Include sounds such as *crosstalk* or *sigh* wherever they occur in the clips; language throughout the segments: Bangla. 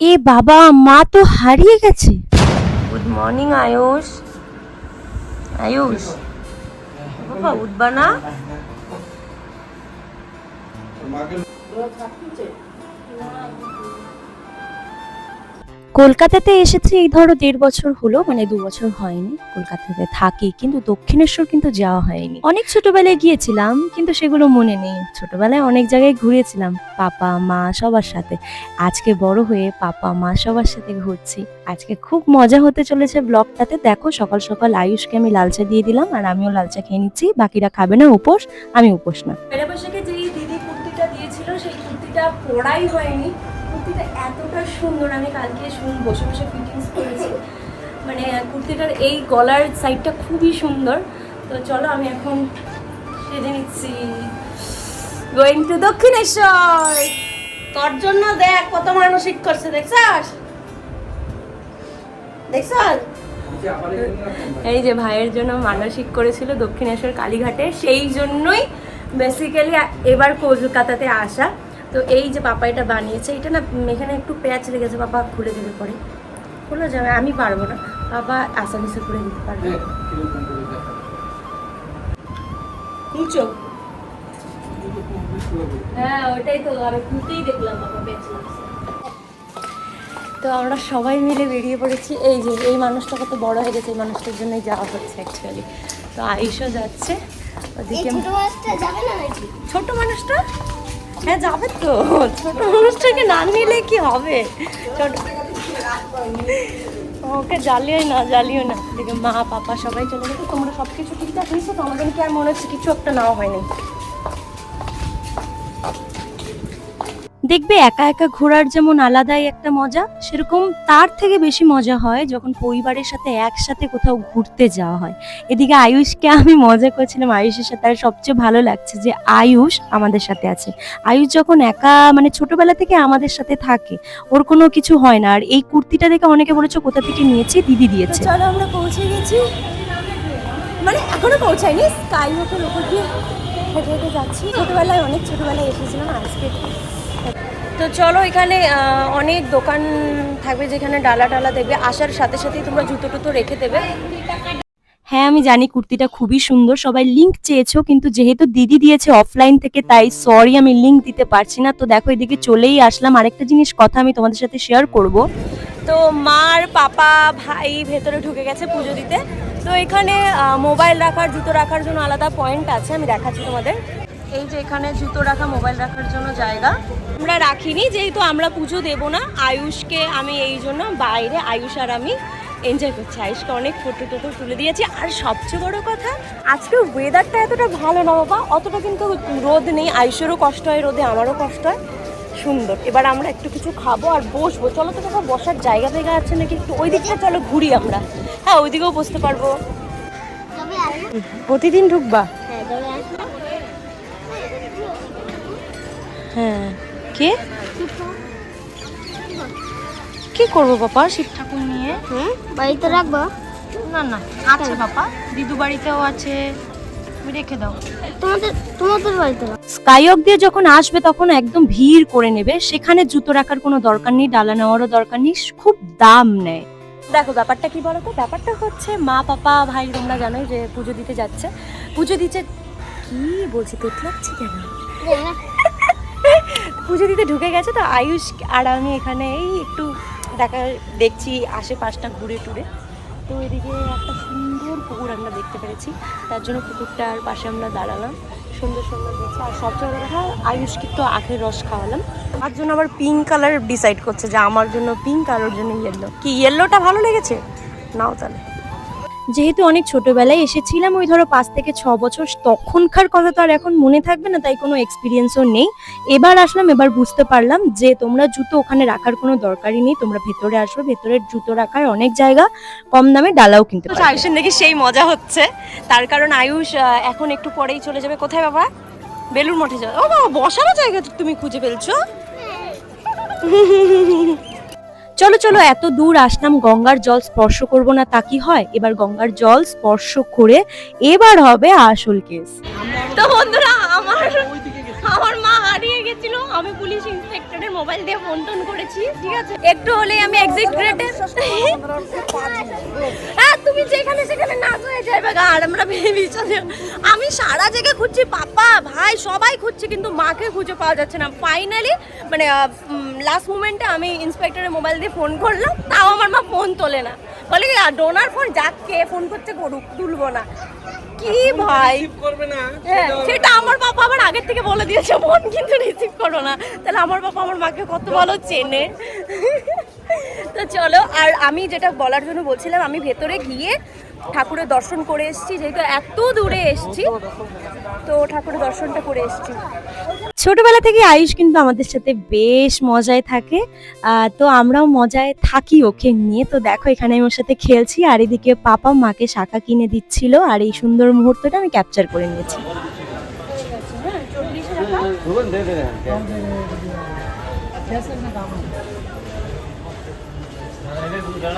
এ বাবা মা তো হারিয়ে গেছে। Good morning Ayush. আয়ুষ বাবা উঠবা না? কলকাতাতে এসেছি, এই ধরো দেড় বছর হলো মানে দু বছর হয়নি কলকাতাতে থাকি, কিন্তু দক্ষিণেশ্বর কিন্তু যাওয়া হয়নি। অনেক ছোটবেলায় গিয়েছিলাম, কিন্তু সেগুলো মনে নেই। ছোটবেলায় অনেক জায়গায় ঘুরেছিলাম, পাপা, মা সবার সাথে। আজকে বড় হয়ে পাপা, মা সবার সাথে ঘুরছি। আজকে খুব মজা হতে চলেছে ব্লগটাতে। দেখো, সকাল সকাল আয়ুষকে আমি লালচা দিয়ে দিলাম, আর আমিও লালচা খেয়ে নিচ্ছি। বাকিরা খাবে না উপোস, আমি উপোস না। বৈশাখে যে দিদি কুর্তিটা দিয়েছিল, সেই কুর্তিটা পরাই হয়নি। এতটা সুন্দর, আমি কালকে শুন, বসে বসে ফিটিংস করেছি। মানে কুর্তিটার এই গলার সাইডটা খুবই সুন্দর। তো চলো আমি এখন সেজে নিচ্ছি। Going to Dakshineswar! তোর জন্য দেখ কত মানসিক করছে, দেখছাস? দেখছাস? এই যে ভাইয়ের জন্য মানসিক করেছিল দক্ষিণেশ্বর কালীঘাটে, সেই জন্যই বেসিক্যালি এবার কলকাতাতে আসা। তো এই যে পাপা এটা বানিয়েছে এটা না এখানে একটু পেঁয়াজ লেগেছে পাপা খুলে দেবে পরে। খুলে যাবে আমি পারব না। পাপা আসামিসে করে দিতে পারবে। কুচো হ্যাঁ ওটাই তো আমি খুলতেই দেখলাম বাবা পেঁয়াজ লাগছে। তো আমরা সবাই মিলে বেরিয়ে পড়েছি। এই যে এই মানুষটা কত বড় হয়ে গেছে এই মানুষটার জন্যই যাওয়া হচ্ছে অ্যাকচুয়ালি তো আয়ুষও যাচ্ছে। ওদিকে ছোট মানুষটা? হ্যাঁ যাবে তো। ছোট না নিলে কি হবে? ছোট ওকে জ্বালিও না জ্বালিও না। দেখে মা, পাপা সবাই চলে গেছে, তোমরা সব কিছু ঠিকঠাক হয়েছে তো? আমাদের কি আর মনে হচ্ছে? কিছু একটা নাও হয়নি। দেখবে একা একা ঘোরার যেমন আলাদাই একটা মজা, সেরকম তার থেকে বেশি মজা হয় যখন পরিবারের সাথে একসাথে কোথাও ঘুরতে যাওয়া হয়। এদিকে আয়ুষকে আমি মজা করছিলাম, আয়ুষের সাথে আর সবচেয়ে ভালো লাগছে যে আয়ুষ আমাদের সাথে আছে। আয়ুষ যখন একা মানে ছোটবেলা থেকে আমাদের সাথে থাকে, ওর কোনো কিছু হয় না। আর এই কুর্তিটা দেখে অনেকে বলেছে, কোথা থেকে নিয়েছি? দিদি দিয়েছে। চলো আমরা পৌঁছে গেছি। মানে এখনও পৌঁছাইনি স্কাই উপর দিয়ে হেঁটে হেঁটে যাচ্ছি। ছোটবেলায় অনেক ছোটবেলায় এসেছিলাম আজকে। তো চলো এখানে অনেক দোকান থাকবে যেখানে ডালা ডালা দেবে আসার সাথে সাথেই তোমরা জুতো টুতো রেখে দেবে। হ্যাঁ আমি জানি কুর্তিটা খুবই সুন্দর। সবাই লিংক চেয়েছো কিন্তু যেহেতু দিদি দিয়েছে অফলাইন থেকে তাই সরি আমি লিংক দিতে পারছি না। তো দেখো এদিকে চলেই আসলাম। আরেকটা জিনিস কথা আমি তোমাদের সাথে শেয়ার করব। তো মার পাপা ভাই ভেতরে ঢুকে গেছে পুজো দিতে। তো এখানে মোবাইল রাখার জুতো রাখার জন্য আলাদা পয়েন্ট আছে। আমি দেখাচ্ছি তোমাদের। এই যে এখানে জুতো রাখা মোবাইল রাখার জন্য জায়গা। আমরা রাখিনি যেহেতু আমরা পুজো দেব না। আয়ুষকে আমি এই জন্য বাইরে আয়ুষ আর আমি এনজয় করছি। আয়ুষকে অনেক ফটো টোটো তুলে দিয়েছি। আর সবচেয়ে বড় কথা আজকে ওয়েদারটা এতটা ভালো না বাবা। অতটা কিন্তু রোদ নেই। আয়ুষেরও কষ্ট হয় রোদে আমারও কষ্ট হয়। সুন্দর। এবার আমরা একটু কিছু খাব আর বসবো। চলো তো কোথাও বসার জায়গা জায়গা আছে নাকি একটু ওই দিকটা চলো ঘুরি আমরা। হ্যাঁ ওইদিকেও বসতে পারব। প্রতিদিন ঢুকবা? কে? কি করব বাবা শিব ঠাকুর নিয়ে? হুম বাড়িতে রাখব? না না আছে বাবা দিদু বাড়িতেও আছে। রেখে দাও। তোমাদের তোমাদের বাড়িতে স্কাইওক দিয়ে যখন আসবে তখন একদম ভিড় করে নেবে। সেখানে জুতো রাখার কোনো দরকার নেই ডালা নেওয়ারও দরকার নেই খুব দাম নেয়। দেখো ব্যাপারটা কি বলতো? ব্যাপারটা হচ্ছে মা পাপা ভাই তোমরা জানোই যে পুজো দিতে যাচ্ছে। পুজো দিতে কি বলছি তেত লাগছে কেন? পুজো দিতে ঢুকে গেছে তো আয়ুষ আর আমি এখানে এই একটু দেখা দেখছি আশেপাশটা ঘুরে টুরে। তো এদিকে একটা সুন্দর পুকুর আমরা দেখতে পেরেছি। তার জন্য পুকুরটার পাশে আমরা দাঁড়ালাম। সুন্দর সুন্দর দেখছি। আর সবচেয়ে বড় কথা আয়ুষকে তো আখের রস খাওয়ালাম। তার জন্য আবার পিঙ্ক কালার ডিসাইড করছে যে আমার জন্য পিঙ্ক আর ওর জন্য ইয়েলো কি ইয়েলোটা ভালো লেগেছে? নাও তাহলে। যেহেতু অনেক ছোটবেলায় এসেছিলাম, ওই ধরো পাঁচ থেকে ছ বছর তখনকার কথা তো আর এখন মনে থাকবে না, তাই কোনো এক্সপিরিয়েন্সও নেই। এবার আসলাম, এবার বুঝতে পারলাম যে তোমরা জুতো ওখানে রাখার কোনো দরকারই নেই, তোমরা ভেতরে আসবে, ভেতরের জুতো রাখার অনেক জায়গা, কম দামে ডালাও কিনতে পারবে। আয়ুষের নাকি সেই মজা হচ্ছে, তার কারণ আয়ুষ এখন একটু পরেই চলে যাবে। কোথায় বাবা? বেলুর মঠে যাবে। ও বাবা, বসারও জায়গা তুমি খুঁজে ফেলছো? চলো চলো, এত দূর আসলাম, গঙ্গার জল স্পর্শ করব না, তা কি হয়? এবার গঙ্গার জল স্পর্শ করে এবার হবে আসল কেস তো বন্ধুরা, আমার আমার মা হারিয়ে গেছিল। আমি পুলিশ ইন্সপেক্টরের মোবাইল দিয়ে ফোন টোন করেছি, ঠিক আছে? একটু হলেই আমি এক্সিট গ্রেডে *laughs* হ্যাঁ তুমি যেখানে সেখানে নাচ হয়ে যাবে আর আমরা ভেবেছি আমি সারা জায়গায় খুঁজছি, পাপা, ভাই, সবাই খুঁজছে, কিন্তু মাকে খুঁজে পাওয়া যাচ্ছে না। ফাইনালি মানে লাস্ট মোমেন্টে আমি ইন্সপেক্টরের মোবাইল দিয়ে ফোন করলাম, তাও আমার মা ফোন তোলে না। বলে কি ডোনার ফোন যাক, কে ফোন করছে করুক, তুলবো না। কি ভাই? করবে না হ্যাঁ সেটা আমার বাবা আবার আগের থেকে বলে দিয়েছে বোন কিন্তু রিসিভ করো না। তাহলে আমার বাবা আমার মাকে কত ভালো চেনে। তো চলো আর আমি যেটা বলার জন্য বলছিলাম আমি ভেতরে গিয়ে ঠাকুরের দর্শন করে এসেছি যেহেতু এত দূরে এসেছি তো ঠাকুরের দর্শনটা করে এসেছি। ছোটবেলা থেকে আয়ুষ কিন্তু আমাদের সাথে বেশ মজায় থাকে তো আমরাও মজায় থাকি ওকে নিয়ে। তো দেখো এখানে আমি ওর সাথে খেলছি আর এদিকে পাপা মাকে শাখা কিনে দিচ্ছিল আর এই সুন্দর মুহূর্তটা আমি ক্যাপচার করে নিয়েছি।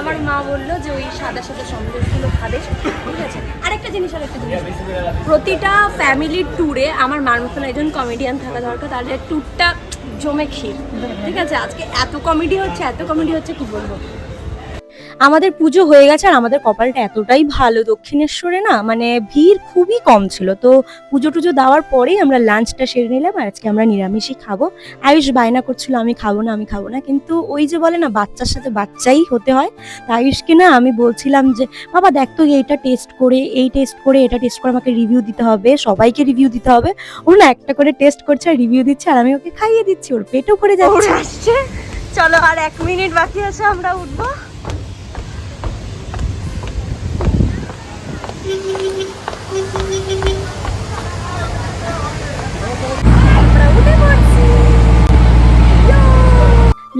আমার মা বলল যে ওই সাদা সাদা সন্দেশগুলো খাবে। ঠিক আছে? আরেকটা জিনিস আর আরেকটা জিনিস। প্রতিটা ফ্যামিলি ট্যুরে আমার মার মতন একজন কমেডিয়ান থাকা দরকার। তাহলে ট্যুরটা জমে ক্ষীর। ঠিক আছে? আজকে এত কমেডি হচ্ছে, এত কমেডি হচ্ছে কি বলব? আমাদের পুজো হয়ে গেছে আর আমাদের কপালটা এতটাই ভালো, দক্ষিণেশ্বরে না মানে ভিড় খুবই কম ছিল। তো পুজো টুজো দেওয়ার পরেই আমরা লাঞ্চটা সেরে নিলাম আর আজকে আমরা নিরামিষই খাব। আয়ুষ বায়না করছিল, আমি খাব না, আমি খাব না। কিন্তু ওই যে বলে না, বাচ্চার সাথে বাচ্চাই হতে হয়। তা আয়ুষকে না আমি বলছিলাম যে, বাবা দেখ তো এইটা টেস্ট করে, এই টেস্ট করে, এটা টেস্ট করে আমাকে রিভিউ দিতে হবে, সবাইকে রিভিউ দিতে হবে। ও না একটা করে টেস্ট করছে আর রিভিউ দিচ্ছে আর আমি ওকে খাইয়ে দিচ্ছি, ওর পেটও ভরে যাচ্ছে। চলো আর এক মিনিট বাকি আছে, আমরা উঠবো।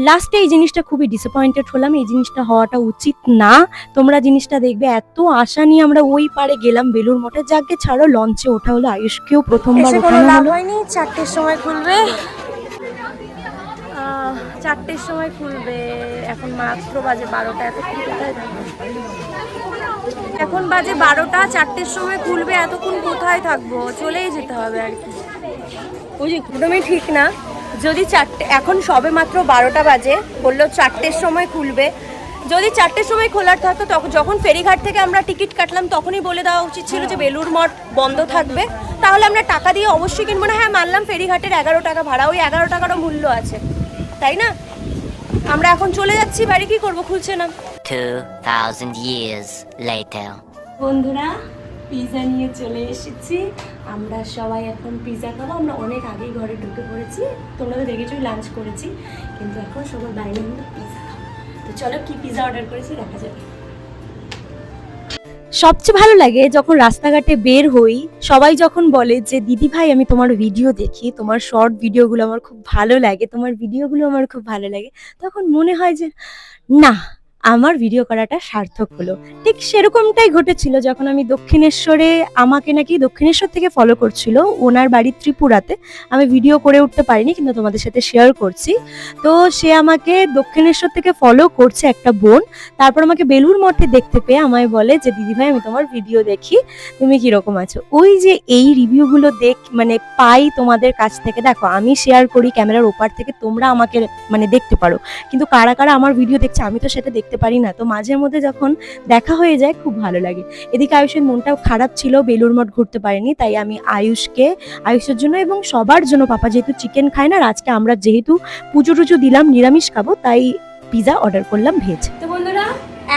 লাস্টে এই জিনিসটা খুবই ডিসঅ্যাপয়েন্টেড হলাম। এই জিনিসটা হওয়াটা উচিত না। তোমরা জিনিসটা দেখবে এত আশা নিয়ে আমরা ওই পারে গেলাম বেলুর মঠে। যাকে ছাড়ো লঞ্চে ওঠা হলো। আয়ুষকেও প্রথমবার ওঠানো হলো। চারটের সময় খুলবে। চারটের সময় খুলবে। এখন মাত্র বাজে বারোটা এত কোথায় এখন বাজে বারোটা, চারটের সময় খুলবে, এতক্ষণ কোথায় থাকব? চলেই যেতে হবে আর কি। ওই যে একদমই ঠিক না। যদি চারটে, এখন সবে মাত্র বারোটা বাজে, বলল চারটের সময় খুলবে। যদি চারটের সময় খোলার থাকতো তখন যখন ফেরিঘাট থেকে আমরা টিকিট কাটলাম, তখনই বলে দেওয়া উচিত ছিল যে বেলুর মঠ বন্ধ থাকবে। তাহলে আমরা টাকা দিয়ে অবশ্যই কিনবো না হ্যাঁ মানলাম ফেরিঘাটের এগারো টাকা ভাড়া, ওই এগারো টাকারও মূল্য আছে। তাই না? আমরা এখন চলে যাচ্ছি, বাড়ি কি করব খুলছে না। 2,000 years later. বন্ধুরা পিৎজা নিয়ে চলে এসেছি। আমরা সবাই এখন পিৎজা খাব। আমরা অনেক আগেই ঘরে ঢুকে পড়েছি। তোমরা তো দেখেছ লাঞ্চ করেছি। কিন্তু এখন সবার বাইরে আমরা পিৎজা খাব। তো চলো কি পিৎজা অর্ডার করেছি দেখা যাবে সবচেয়ে ভালো লাগে যখন রাস্তাঘাটে বের হই সবাই যখন বলে যে দিদি ভাই আমি তোমার ভিডিও দেখি। তোমার শর্ট ভিডিওগুলো আমার খুব ভালো লাগে। তোমার ভিডিওগুলো আমার খুব ভালো লাগে। তখন মনে হয় যে না আমার ভিডিও করাটা সার্থক হলো। ঠিক সেরকমটাই ঘটেছিল যখন আমি দক্ষিণেশ্বরে, আমাকে নাকি দক্ষিণেশ্বর থেকে ফলো করছিল ওনার বাড়ি ত্রিপুরাতে। আমি ভিডিও করে উঠতে পারিনি, কিন্তু তোমাদের সাথে শেয়ার করছি। তো সে আমাকে দক্ষিণেশ্বর থেকে ফলো করছে একটা বোন। তারপর আমাকে বেলুর মঠে দেখতে পেয়ে আমায় বলে যে, দিদিভাই, আমি তোমার ভিডিও দেখি, তুমি কীরকম আছো? ওই যে এই রিভিউগুলো দেখ মানে পাই তোমাদের কাছ থেকে। দেখো, আমি শেয়ার করি, ক্যামেরার ওপার থেকে তোমরা আমাকে মানে দেখতে পারো। কিন্তু কারা কারা আমার ভিডিও দেখছে, আমি তো সেটা দেখতে পারি না। তো মাঝে মধ্যে যখন দেখা হয়ে যায়, খুব ভালো লাগে। এদিকে আয়ুষের মনটাও খারাপ ছিল বেলুর মঠ ঘুরতে পারেনি, তাই আমি আয়ুষকে, আয়ুষের জন্য এবং সবার জন্য, পাপা যেহেতু চিকেন খায় না আজকে আমরা যেহেতু পুজো টুজো দিলাম, নিরামিষ খাব, তাই পিৎজা অর্ডার করলাম ভেজ। তো বন্ধুরা,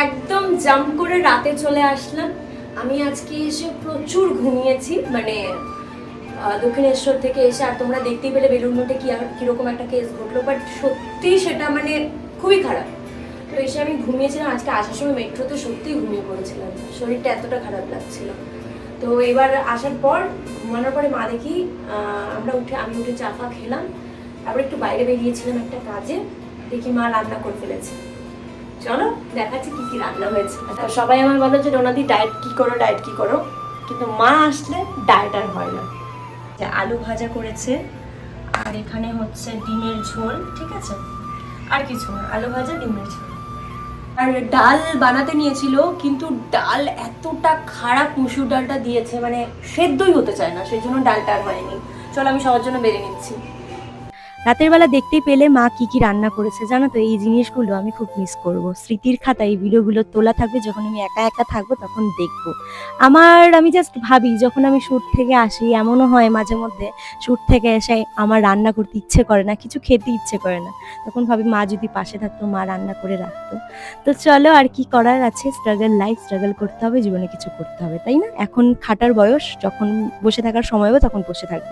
একদম জাম্প করে রাতে চলে আসলাম। আমি আজকে এসে প্রচুর ঘুমিয়েছি মানে দক্ষিণেশ্বর থেকে এসে, আর তোমরা দেখতেই পেলে বেলুর মঠে কি কীরকম একটা কেস ঘটলো বাট সত্যি সেটা মানে খুবই খারাপ। তো এসে আমি ঘুমিয়েছিলাম। আজকে আসার সময় মেট্রোতে সত্যিই ঘুমিয়ে পড়েছিলাম। শরীরটা এতটা খারাপ লাগছিল। তো এবার আসার পর ঘুমানোর পরে মা দেখি আমরা উঠে আমি উঠে চা ফা খেলাম। তারপর একটু বাইরে বেরিয়েছিলাম একটা কাজে। দেখি মা রান্না করে ফেলেছে। চলো দেখাচ্ছি কি কি রান্না হয়েছে। তো সবাই আমার বলে যে ডোনাদি ডায়েট কি করো ডায়েট কি করো? কিন্তু মা আসলে ডায়েট আর হয় না। যে আলু ভাজা করেছে আর এখানে হচ্ছে ডিমের ঝোল ঠিক আছে? আর কিছু না আলু ভাজা ডিমের ঝোল। আর ডাল বানাতে নিয়েছিল, কিন্তু ডাল এতটা খারাপ মুসুর ডালটা দিয়েছে মানে সেদ্ধই হতে চায় না, সেই জন্য ডালটা আর হয়নি। চলো আমি সবার জন্য বেড়ে নিচ্ছি। রাতের বেলা দেখতেই পেলে মা কি কি রান্না করেছে জানো তো? এই জিনিসগুলো আমি খুব মিস করব। স্মৃতির খাতায় এই ভিডিওগুলো তোলা থাকবে, যখন আমি একা একা থাকব তখন দেখব। আমার, আমি জাস্ট ভাবি, যখন আমি শ্যুট থেকে আসি, এমনও হয় মাঝে মধ্যে শ্যুট থেকে এসে আমার রান্না করতে ইচ্ছে করে না, কিছু খেতে ইচ্ছে করে না। তখন ভাবি মা যদি পাশে থাকতো, মা রান্না করে রাখতো। তো চলো আর কি করার আছে স্ট্রাগল লাইফ স্ট্রাগল করতে হবে, জীবনে কিছু করতে হবে, তাই না? এখন খাটার বয়স, যখন বসে থাকার সময় হবে, তখন বসে থাকব।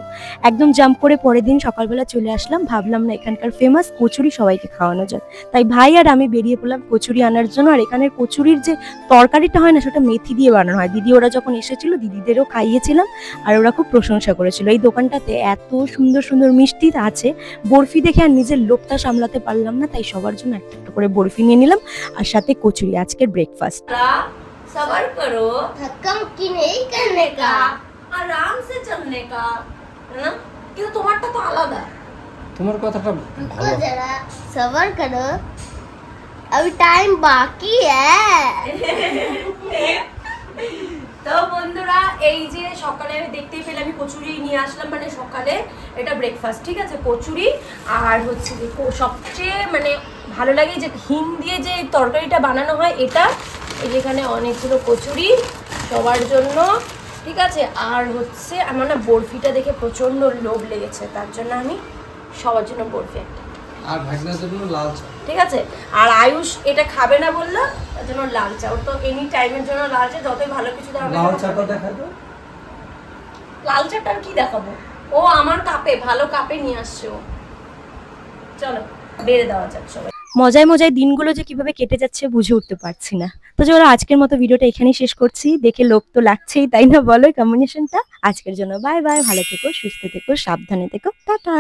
একদম জাম্প করে পরের দিন সকালবেলা চলে আসলাম ভাবলাম না এখানকার ফেমাস কচুরি সবাইকে খাওয়ানো যায় তাই ভাই আর আমি বেরিয়ে পড়লাম কচুরি আনার জন্য আর এখানের কচুরির যে তরকারিটা হয় না সেটা মেথি দিয়ে বানানো হয় দিদি ওরা যখন এসেছিল দিদিদেরও খাইয়েছিলাম আর ওরা খুব প্রশংসা করেছিল এই দোকানটাতে এত সুন্দর সুন্দর মিষ্টি আছে বরফি দেখে আর নিজের লোকটা সামলাতে পারলাম না তাই সবার জন্য একটা একটা করে বরফি নিয়ে নিলাম আর সাথে কচুরি আজকের ব্রেকফাস্ট সবার করো थक्कम की नहीं करने का আরাম সে চলনে কা না কিন্তু তোমারটা তো আলাদা তোমার কথাটা रुको ভালো जरा सबर करो अभी टाइम बाकी है তো বন্ধুরা এই যে সকালে আমি দেখতেই পেলে আমি কচুরি নিয়ে আসলাম মানে সকালে এটা ব্রেকফাস্ট ঠিক আছে কচুরি আর হচ্ছে যে কো- সবচেয়ে মানে ভালো লাগে যে হিং দিয়ে যে তরকারিটা বানানো হয় এটা এই যেখানে অনেকগুলো কচুরি সবার জন্য ঠিক আছে আর হচ্ছে আমার না বরফিটা দেখে প্রচণ্ড লোভ লেগেছে তার জন্য আমি সবার জন্য বরফি একটা আর ভাগনাদের জন্য লাল চা। ঠিক আছে? আর আয়ুষ এটা খাবে না বলল তার জন্য লাল চা। ওর তো এনি টাইমের জন্য লাল চা যতই ভালো কিছু দেওয়া লাল চাটা দেখা তো লাল চাটা কি দেখাবো? ও আমার কাপে ভালো কাপে নিয়ে আসছে ও। চলো বেড়ে দেওয়া যাক সবাই। মজায় মজায় দিনগুলো যে কীভাবে কেটে যাচ্ছে বুঝে উঠতে পারছি না। তো চলো আজকের মতো ভিডিওটা এখানেই শেষ করছি। দেখে লোক তো লাগছেই তাই না বলো কম্বিনেশনটা আজকের জন্য বাই বাই ভালো থেকো সুস্থ থেকো সাবধানে থেকো টাটা।